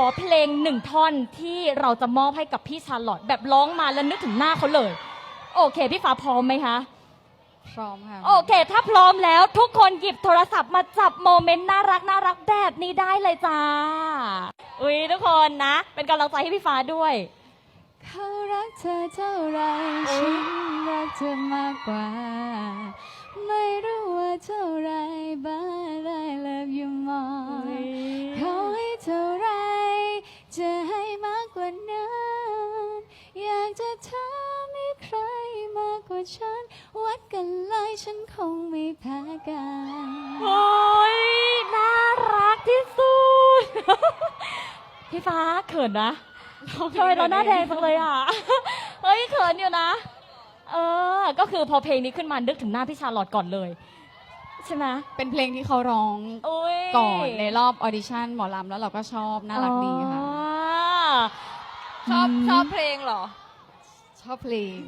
ขอเพลงหนึ่งท่อนที่เราจะมอบให้กับพี่ชาร์ลอตแบบร้องมาแล้วนึกถึงหน้าเขาเลย โอเค พี่ฟ้าพร้อมไหมคะ พร้อมค่ะ โอเค ถ้าพร้อมแล้วทุกคนหยิบโทรศัพท์มาจับโมเมนต์น่ารักน่ารักแบบนี้ได้เลยจ้า อุ้ยทุกคนนะ เป็นกำลังใจให้พี่ฟ้าด้วย เขารักเธอเท่าไรโอ๊ยฉันรักเธอมากกว่า ไม่รู้ว่าเท่าไร กกว่านั้น อยากจะถามมีใครมากกว่าฉัน วัดกันเลยฉันคงไม่แพ้กัน โอ้ยน่ารักที่สุด พี่ฟ้าเขินนะทำไมเราหน้าแดงจังเลยอะ เฮ้ยเขินอยู่นะ เออ ก็คือพอเพลงนี้ขึ้นมานึกถึงหน้าพี่ชาลอตก่อนเลยใช่ไหมเป็นเพลงที่เขาร้องโอ้ยก่อนในรอบออดิชั่นหมอลำแล้วเราก็ชอบน่ารักดีค่ะอ๋อ ชอบชอบเพลงเหรอ ชอบเพลง